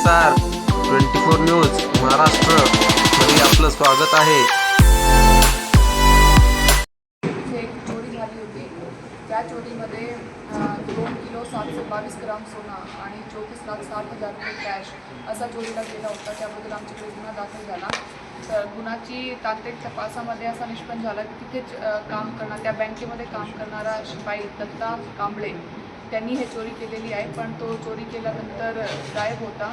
S R twenty four news Maharashtra. मध्ये आपलं स्वागत आहे. एक चोरी झाली होती. त्या चोरीमध्ये दोन किलो सातशे बावीस ग्राम सोना आणि चोवीस लाख साठ हजार रुपये कॅश असा चोरीला गेला होता. त्याबद्दल आमच्याकडे गुन्हा दाखल झाला. तर गुन्हाची तांत्रिक तपासामध्ये असा निष्पन्न झाला की तिथेच काम करणार त्या बँकेमध्ये काम करणारा शिपाई दत्ता कांबळे. त्यांनी हे चोरी केलेली आहे पण तो चोरी केल्यानंतर गायब होता.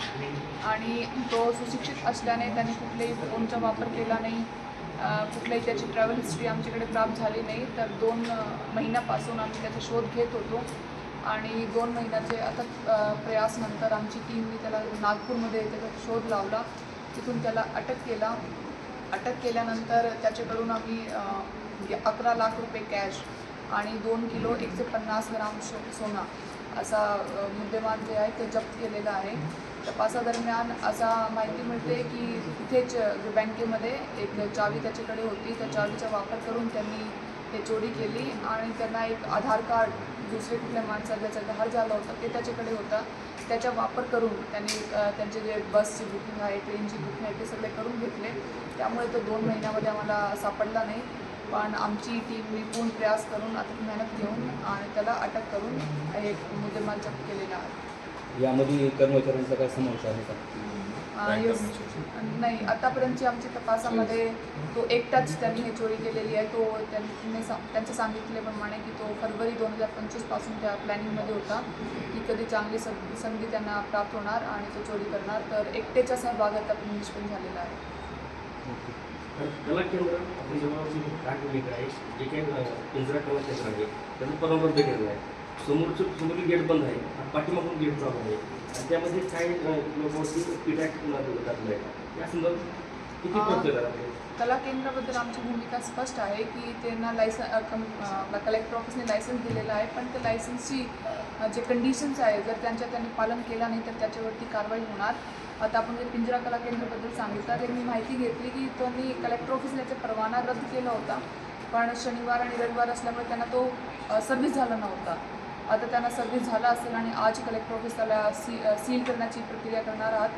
आणि तो सुशिक्षित असल्याने त्यांनी कुठल्याही फोनचा वापर केला नाही. कुठल्याही त्याची ट्रॅव्हल हिस्ट्री आमच्याकडे प्राप्त झाली नाही. तर दोन महिन्यापासून आम्ही त्याचा शोध घेत होतो. आणि दोन महिन्याचे अथक प्रयासनंतर आमची टीमने त्याला नागपूरमध्ये त्याचा शोध लावला. तिथून त्याला अटक केला. अटक केल्यानंतर त्याच्याकडून आम्ही अकरा लाख रुपये कॅश आणि दोन किलो एकशे पन्नास ग्राम शो सोना असा मुद्देमान मुद्देमाल जे आहे ते जप्त केलेला आहे. तपासादरम्यान असा माहिती मिळते की तिथेच बँकेमध्ये एक चावी त्याच्याकडे होती. त्या चावीचा वापर करून त्यांनी हे चोरी केली आणि त्यांना एक आधार कार्ड दुसरे कुठल्या माणसाला ज्याचा घर झाला होता ते त्याच्याकडे होता. त्याचा वापर करून त्यांनी त्यांचे जे बसची बुकिंग आहे ट्रेनची बुकिंग आहे ते सगळे करून घेतले. त्यामुळे तो दोन महिन्यामध्ये आम्हाला सापडला नाही. पण आमची टीम पूर्ण प्रयास करून आता मेहनत घेऊन आणि त्याला अटक करून हे मुद्देमाल जप्त केलेला आहे. यामध्ये कर्मचाऱ्यांचा काय समावेश आहे का. नाही आतापर्यंतची आमच्या तपासामध्ये तो एकटाच त्यांनी हे चोरी केलेली आहे. तो त्यांनी सा त्यांच्या सांगितल्याप्रमाणे की तो फरवरी दोन हजार पंचवीसपासून त्या प्लॅनिंगमध्ये होता की कधी चांगली सं संधी त्यांना प्राप्त होणार आणि तो चोरी करणार. तर एकटेच्या सहभागात आपण निष्पन्न झालेला आहे. कला केंद्र आपली जवळची भूमिका आहे जे काही पिंजरा कला केंद्र आहे त्याचं परमबद्ध केलेलं आहे. समोरचं समोरील गेट बंद आहे पाठीमागून गेट चालू आहे. आणि त्यामध्ये काही लोकांवरती पिटॅक टाकलं आहे या संदर्भात किती करावे कला केंद्राबद्दल आमची भूमिका स्पष्ट आहे की त्यांना लायसन कलेक्टर ऑफिसने लायसन्स दिलेलं आहे पण त्या लायसन्सची जे कंडिशन्स आहे जर त्यांच्या त्यांनी पालन केलं नाही तर त्याच्यावरती कारवाई होणार. आता आपण जे पिंजरा कला केंद्राबद्दल सांगितलं तर मी माहिती घेतली की त्यांनी कलेक्टर ऑफिसला याचा परवाना रद्द केला होता. पण शनिवार आणि रविवार असल्यामुळे त्यांना तो सर्व्हिस झाला नव्हता. आता त्यांना सर्व्हिस झाला असेल आणि आज कलेक्टर ऑफिस त्याला सी सील करण्याची प्रक्रिया करणार आहात.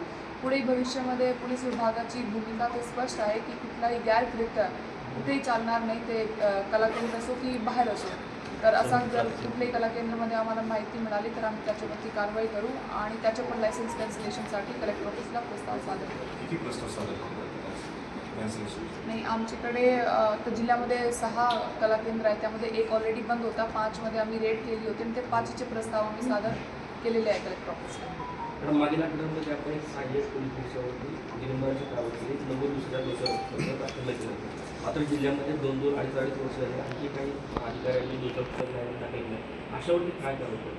पुढे भविष्यामध्ये पोलीस विभागाची भूमिका ते स्पष्ट आहे की कुठलाही गैरकृत्य कुठेही चालणार नाही ते अ, कला केंद्र असो की बाहेर असो. तर असा जर कुठल्याही कला केंद्रामध्ये आम्हाला माहिती मिळाली तर आम्ही त्याच्यावरती कारवाई करू आणि त्याच्या पण लायसन्स कॅन्सलेशनसाठी कलेक्टर ऑफिसला प्रस्ताव सादर करू. किती प्रस्ताव सादर करतात कॅन्सलेशन नाही आमच्याकडे तर जिल्ह्यामध्ये सहा कला केंद्र आहे त्यामध्ये एक ऑलरेडी बंद होता. पाचमध्ये आम्ही रेड केली होती आणि ते पाचचे प्रस्ताव आम्ही सादर केलेले आहे कलेक्टर ऑफिसला मागील आठवड्यामध्ये आपण एक सहाय्यक पोलीस परीक्षावरती गिरंबाची कारवाई केली नव्वद दुसऱ्या दोषावर दाखल सातारा जिल्ह्यामध्ये दोन दोन अडीच अडीच वर्ष झाले. आणखी काही अधिकाऱ्यांनी दोषावर टाकले नाही अशावरती काय करतो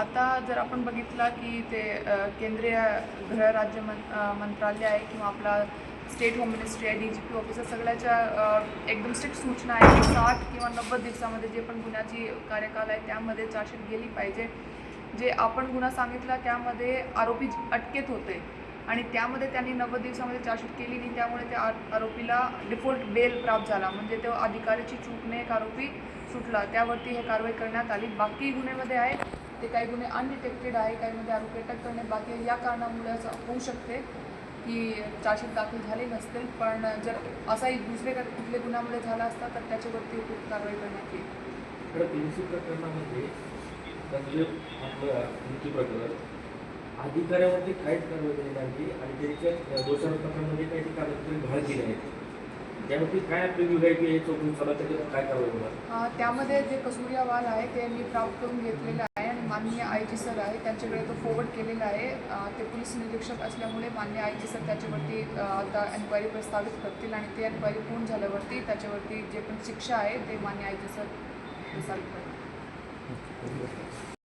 आता जर आपण बघितलं की ते केंद्रीय गृहराज्य राज्य मं मंत्रालय आहे किंवा आपला स्टेट होम मिनिस्ट्री आहे डी जी पी ऑफिसर सगळ्याच्या एकदम स्ट्रिक्ट सूचना आहे की साठ किंवा नव्वद दिवसामध्ये जे पण गुन्ह्याची कार्यकाल आहे त्यामध्ये चार्जशीट गेली पाहिजे. जे आपण गुन्हा सांगितला त्यामध्ये आरोपी अटकेत होते. आणि त्यामध्ये त्यांनी नव्वद दिवसामध्ये चार्जशीट केली नाही त्यामुळे त्या आ- आरोपीला डिफॉल्ट बेल प्राप्त झाला. म्हणजे तो अधिकाऱ्याची चूकने एक आरोपी सुटला. त्यावरती हे कारवाई करण्यात आली. बाकी गुन्ह्यामध्ये आहे ते काही गुन्हे अनडिटेक्टेड आहे काहीमध्ये आरोपी अटक करणे बाकी या कारणामुळे असं होऊ शकते की चार्जशीट दाखल झाले नसतील. पण जर असाही दुसरे काही कुठले गुन्ह्यामध्ये झाला असता तर त्याच्यावरती उपयुक्त कारवाई करण्यात येईल. प्रकरणामध्ये आपलं प्रकरण अधिकाऱ्यावरती काहीच कारवाई केली नाही आणि त्यांच्या दोषारोप पत्रामध्ये काही कागदपत्रे गहाळ केली आहेत. त्यावरती काय आपली विभागीय आहे चौकशी चालू आहे, त्याच्यावर काय कारवाई होणार? अं, त्यामध्ये जे कसूरी अहवाल आहे ते मी प्राप्त करून घेतलेलं आहे आणि माननीय आय जी सर आहे त्यांच्याकडे तो फॉरवर्ड केलेला आहे. ते पोलीस निरीक्षक असल्यामुळे माननीय आय जी सर त्याच्यावरती आता एन्क्वायरी प्रस्तावित करतील आणि ते एन्क्वायरी पूर्ण झाल्यावरती त्याच्यावरती जे पण शिक्षा आहे ते मान्य आय जी सर प्रस्तावित करतील.